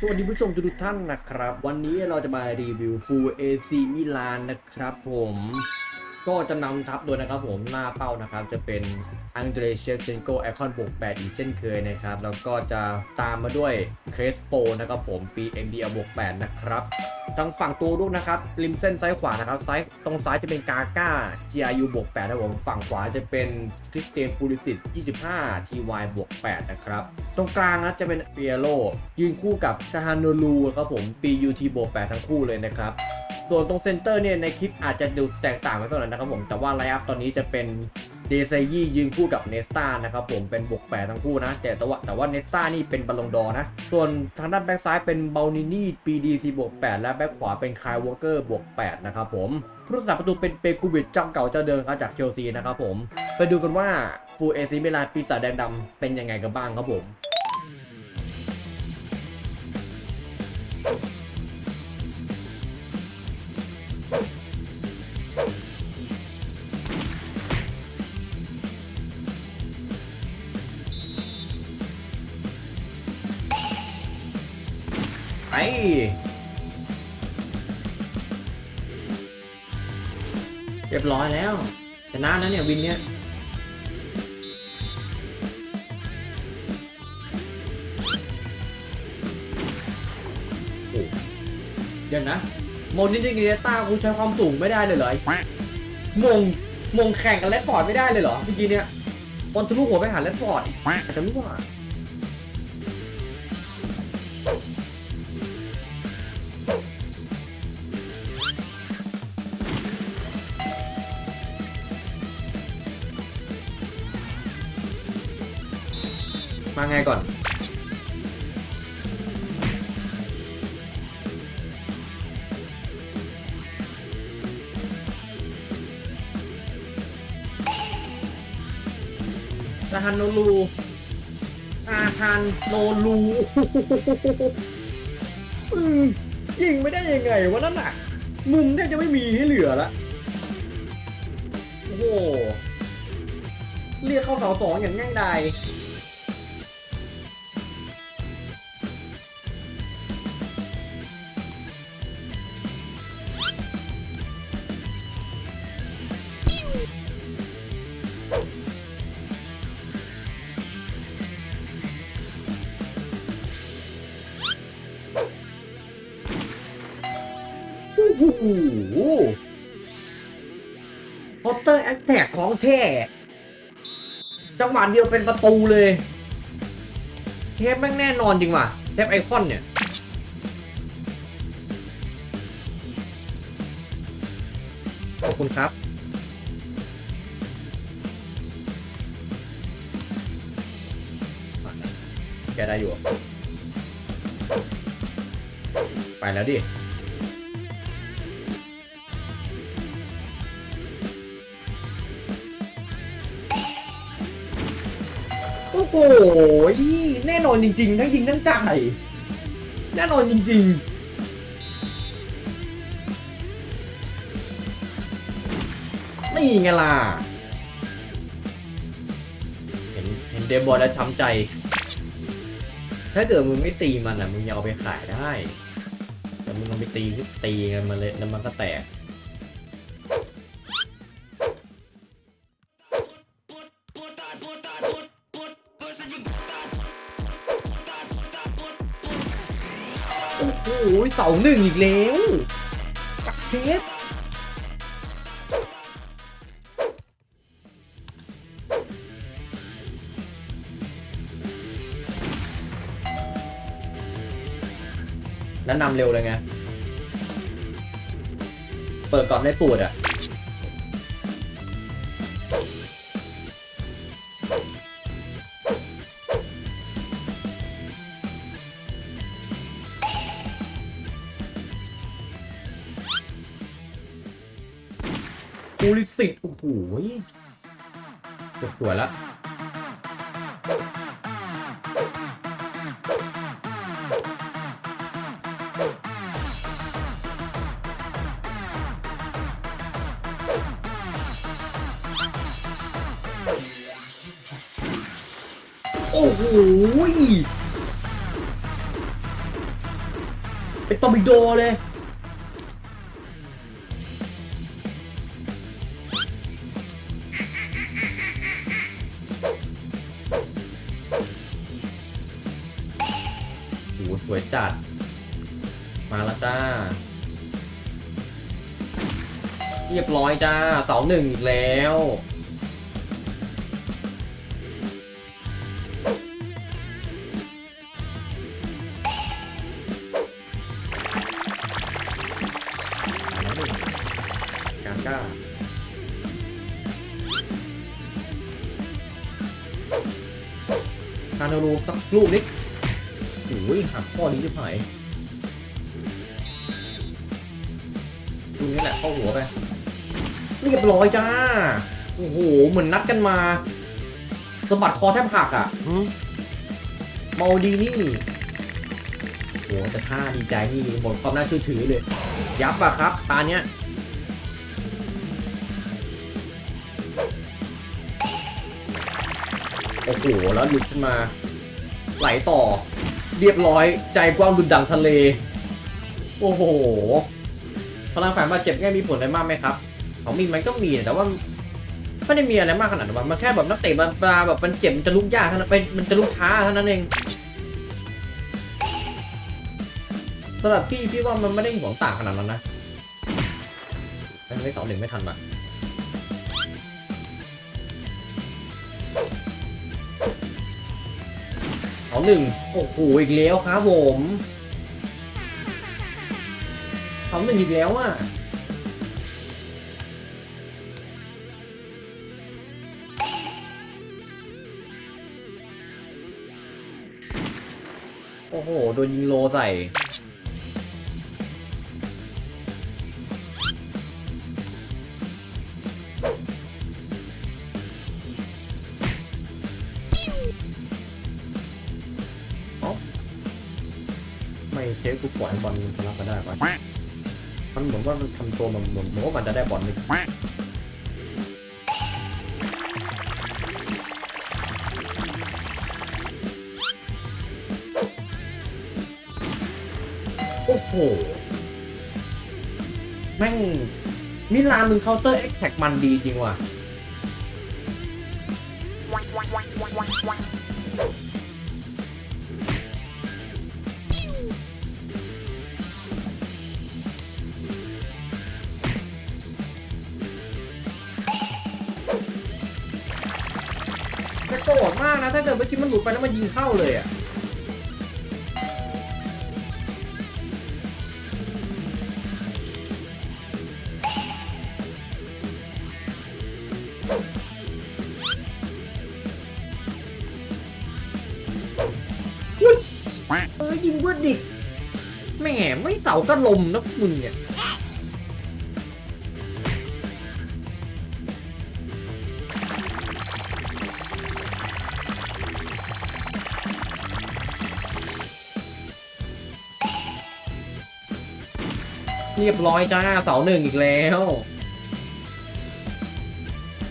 สวัสดีผู้ชมทุกท่านนะครับ วันนี้เราจะมารีวิวฟูลเอซีมิลานนะครับผมก็จะนำทัพโดยนะครับผมหน้าเป้านะครับ จะเป็นอังเดรเชฟเชนโกไอคอนบวก8อีกเช่นเคยนะครับ แล้วก็จะตามมาด้วยเครสโปนะครับผมปี MDL บวก8นะครับ ทางฝั่งตัวลูกนะครับริมเส้นซ้ายขวานะครับซ้ายตรงซ้ายจะเป็นกาก้า GRU บวก8นะครับผมฝั่งขวาจะเป็นคริสเตียนปูริสิต25 TY บวก8นะครับตรงกลางนะจะเป็นเปียโรยืนคู่กับชาฮานูลูครับผม PUT บวก8ทั้งคู่เลยนะครับส่วนตรงเซนเตอร์เนี่ยในคลิปอาจจะดูแตกต่างไปเท่านั้นนะครับผมแต่ว่าไลฟ์ตอนนี้จะเป็น เดซยี่ยืนคู่กับเนสตานะครับผมเป็นบวกแปดทั้งคู่นะ แต่แต่ว่าแต่ว่าเนสตานี่เป็นบอลลงดอนะ ส่วนทางด้านแบ็กซ้ายเป็นเบลนินี่ปีดีซีบวกแปดและแบ็กขวาเป็นคายวอเกอร์บวกแปดนะครับผมผู้รักษาประตูเป็นเปกูบิดจ้าเก่าเจ้าเดิมครับจากเชลซีนะครับผม ไปดูกันว่าฟูเอซีเมลานปีศาจแดงดำเป็นยังไงกันบ้างครับผม เรียบร้อยแล้ว ชนะนะเนี่ยวินเนี่ยเดี๋ยวนะโมนิจิเกต้ากูใช้ความสูงไม่ได้เลยเหรอมงมงแข่งกับเลดฟอร์ดไม่ได้เลยเหรอเมื่อกี้เนี่ยบอลทะลุหัวไปหาเลดฟอร์ดอีกอาจจะรู้ว่า มาไงก่อนซาฮันโนลูอาฮันโนลูยิงไม่ได้ยังไงวะนั่นน่ะ มุมแทบจะไม่มีให้เหลือละโอ้โหเรียกเข้าเสาสองอย่างง่ายดาย ตเตอร์แอคแท็กของแท้จังหวะเดียวเป็นประตูเลย เทปแม่งแน่นอนจริงว่ะ เทปไอคอนเนี่ย ขอบคุณครับแกได้อยู่ ไปแล้วดิ อ้โหแน่นอนจริงๆทั้งยิงทั้งจ่ายแน่นอนจริงๆนี่ไงล่ะ เห็นเห็นเดมบอลแล้วช้ำใจ ถ้าเกิดมึงไม่ตีมันอะ มึงยังเอาไปขายได้ แต่มึงเอาไปตีตีกันมาเลยแล้วมันก็แตก เสาหนึ่งอีกแล้วกับเชฟแล้วนำเร็วเลยไง เปิดกรอบได้ปูดอะ ปูลิสิโอ้โหเกือบสวยแล้วโอ้โหเป็นตอร์ปิโดเลย สวยจัด มาแล้วจ้า เรียบร้อยจ้า เสาหนึ่งอีกแล้วกาก้าคานารูสักลูกนิด ยหักข้อนี้จะหายลูกนี้แหละเข้าหัวไปเรียบร้อยจ้า โอ้โห เหมือนนัดกันมาสะบัดคอแทบหักอะเมาดีนี่โหแต่ท่าดีใจนี่หมดความน่าเชื่อถือเลย ยับอะครับ ตาเนี้ยโอ้โห แล้วหลุดขึ้นมา ไหลต่อ เรียบร้อยใจกว้างดุดดังทะเล โอ้โห พลังฝ่ายบาดเจ็บเนี่ยมีผลอะไรมากไหมครับ ของมีมันก็มีแต่ว่าไม่ได้มีอะไรมากขนาดนั้นมันแค่แบบนักเตะมันปลาแบบมันเจ็บมันจะลุกยากเท่านั้นเป็นมันจะลุกช้าเท่านั้นเองสำหรับพี่พี่ว่ามันไม่ได้ห่วงต่างขนาดนั้นนะไม่สองหนึ่งไม่ทันมา หนึ่งโอ้โหอีกแล้วครับผมสองหนึ่งอีกแล้วอะโอ้โห โดนยิงโลใส่ ไม่เชฟกูปล่อยบอลมันชนะก็ได้ปะมันเหมือนว่ามันทำตัวมันเหมือนเหมือนว่ามันจะได้บอลเลยโอ้โห แม่ง มิลานมึงเคาน์เตอร์แอคแท็กมันดีจริงว่ะจะ นะถ้าเกิดเมื่อกี้มันหลุดไปแล้วมันยิงเข้าเลยอะอุ๊ยเออยิงเวิร์ดดิแหม่ไม่เสาก็ลมนะมึงเนี่ย เรียบร้อยจ้าเสาหนึ่งอีกแล้ว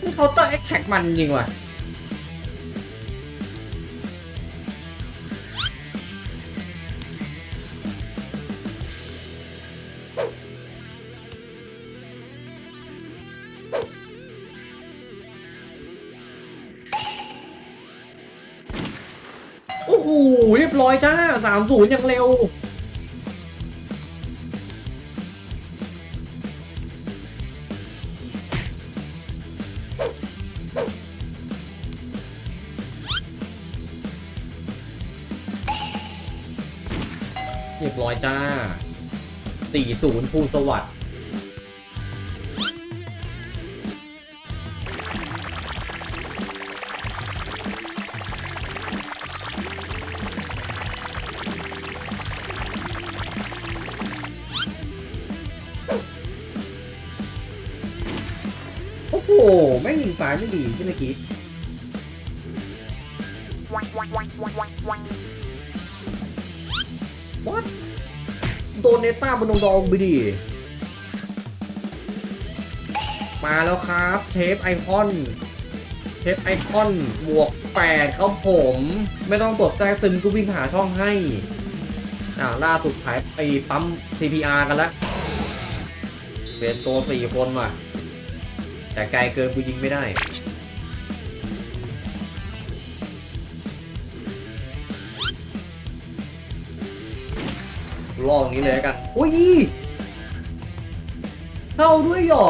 นี่เขาตั้งแอคแท็กมันจริงว่ะโอ้โหเรียบร้อยจ้าสามศูนย์อย่างเร็ว 40ภูสวัสดิ์โอ้โห ไม่งยิงซ้ายไม่ดีใช่ไหมคิ โดนเนต้าบนดองไปดิ มาแล้วครับ เทปไอคอน เทปไอคอนบวก8ครับผม ไม่ต้องกดแทรกซึมก็วิ่งหาช่องให้อ่าล่าสุดขายไปปั๊ม CPR กันแล้วเป็นตัวสี่คนว่ะ แต่ไกลเกินกูยิงไม่ได้ ลอกนี้เลยแล้วกันอุ้ยเข้าด้วยเหรอ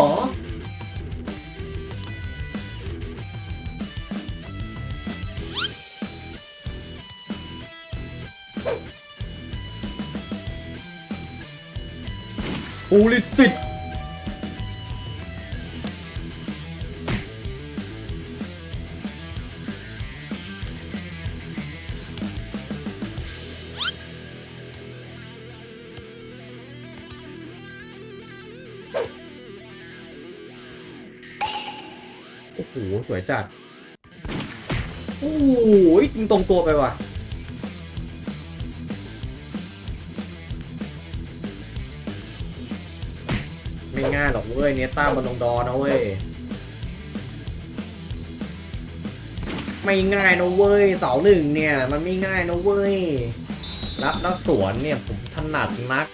ปูลิสิต หสวยจัดโอ้โหยิงตรงตัวไปว่ะไม่ง่ายหรอกเว้ยเนต้าบอลลงดอนะเว้ยไม่ง่ายนะเว้ยเสาหนึ่งเนี่ย มันไม่ง่ายนะเว้ยรับนักสวนเนี่ยผมถนัดนัก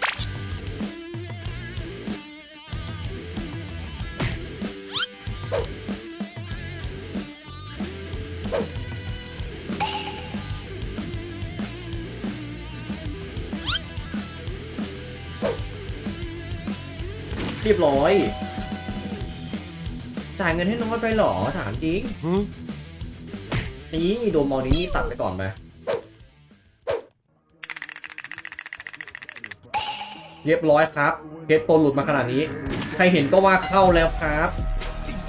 เรียบร้อย จ่ายเงินให้น้อยไปเหรอถามจริงนี่โดนมองนี้นี่ตัดไปก่อนไปเรียบร้อยครับเพชรโปรหลุดมาขนาดนี้ ใครเห็นก็ว่าเข้าแล้วครับ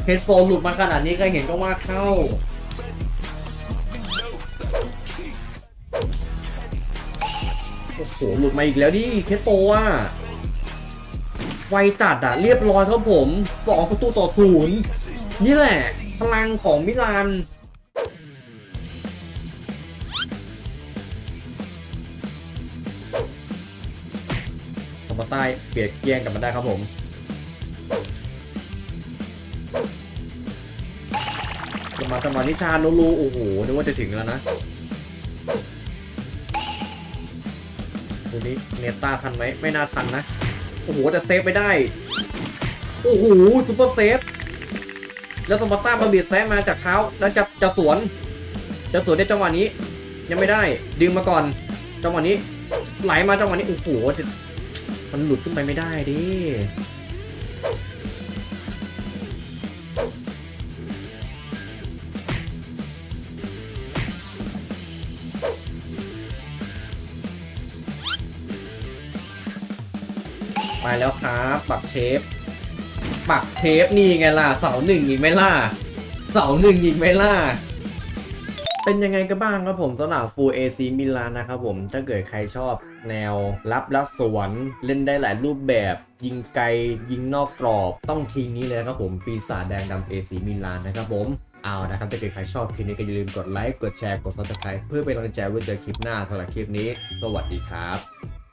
เพชรโปรหลุดมาขนาดนี้ใครเห็นก็ว่าเข้า โอ้โหหลุดมาอีกแล้วดิเพชรโปรอะ ไวจัดอะเรียบร้อยครับผมสองประตูต่อศูนย์นี่แหละ พลังของมิลานสมบัติใต้เบียดเกียงกลับมาได้ครับผมสมาสมานิชาโนรูโอ้โหนึกว่าจะถึงแล้วนะดูนี้เนต้าทันไหมไม่น่าทันนะ โอ้โหแต่เซฟไปได้ โอ้โหซูเปอร์เซฟ แล้วสมบัติต้ามาเบียดแซฟมาจากเท้า แล้วจะจะสวน จะสวนได้จังหวะนี้ ยังไม่ได้ ดึงมาก่อน จังหวะนี้ ไหลมาจังหวะนี้ โอ้โหมันหลุดขึ้นไปไม่ได้ดิ ไปแล้วครับปักเชฟปักเชฟนี่ไงล่ะเสาหนึ่งอีกไหมล่ะเสาหนึ่งอีกไหมล่ะเป็นยังไงกันบ้างครับผมสำหรับ Full AC มิลานนะครับผมถ้าเกิดใครชอบแนวรับและสวนเล่นได้หลายรูปแบบ ยิงไกล ยิงนอกกรอบต้องทีมนี้เลยครับผมปีศาจแดงดำ AC มิลานนะครับผมเอานะครับถ้าเกิดใครชอบคลิปนี้ก็อย่าลืมกดไลค์กดแชร์กด subscribe เพื่อเป็นกำลังใจไว้เจอคลิปหน้าสำหรับคลิปนี้ สวัสดีครับ